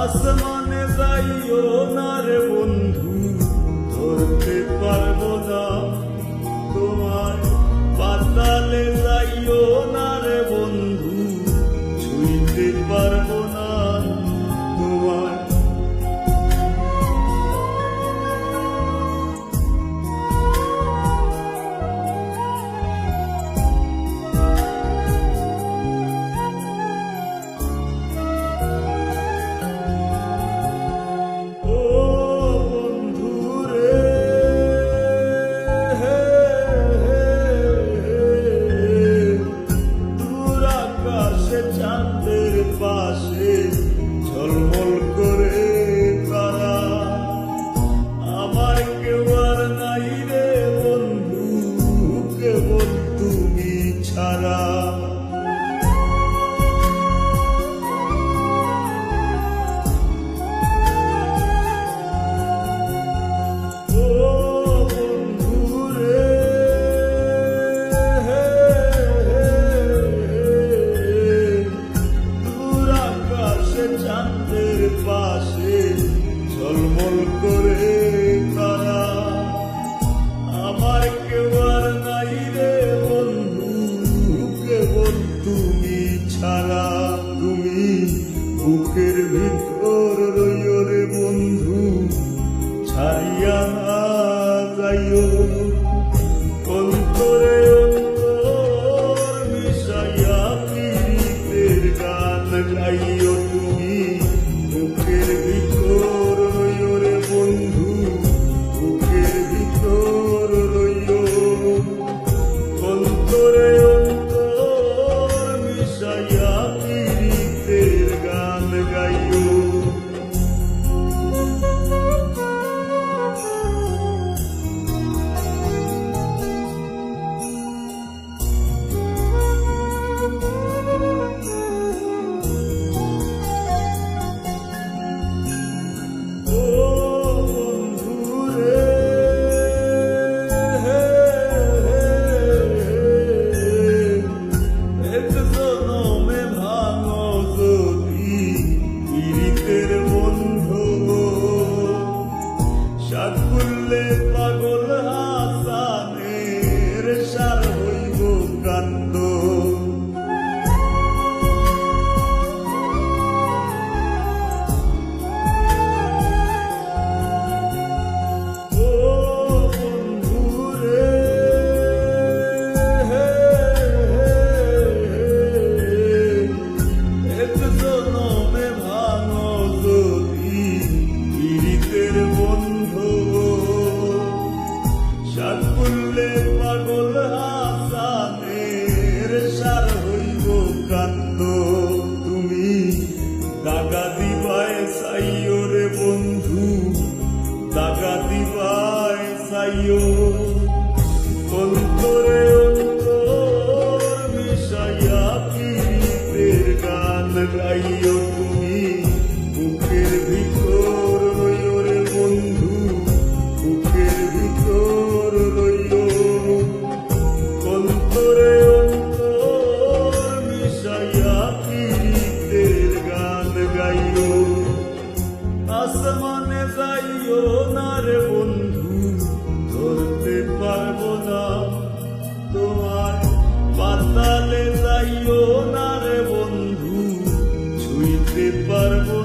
আসমানে যাইও না রে বন্ধু ধরতে পারব না। তোমার পাতালে যাইও চাঁদের পাশে ঝলমল করে তারা। আমার নাই রে বন্ধু তুমি ছাড়া। ভিতর রইও রে বন্ধু ছাড়িয়া যাইও। অন্তরে অন্তর মিশাইয়া পীড়িতের গান গাইও দাগা দিবায় সাইও অন্তরে অন্তর যাইও না বন্ধু ছুঁইতে পারব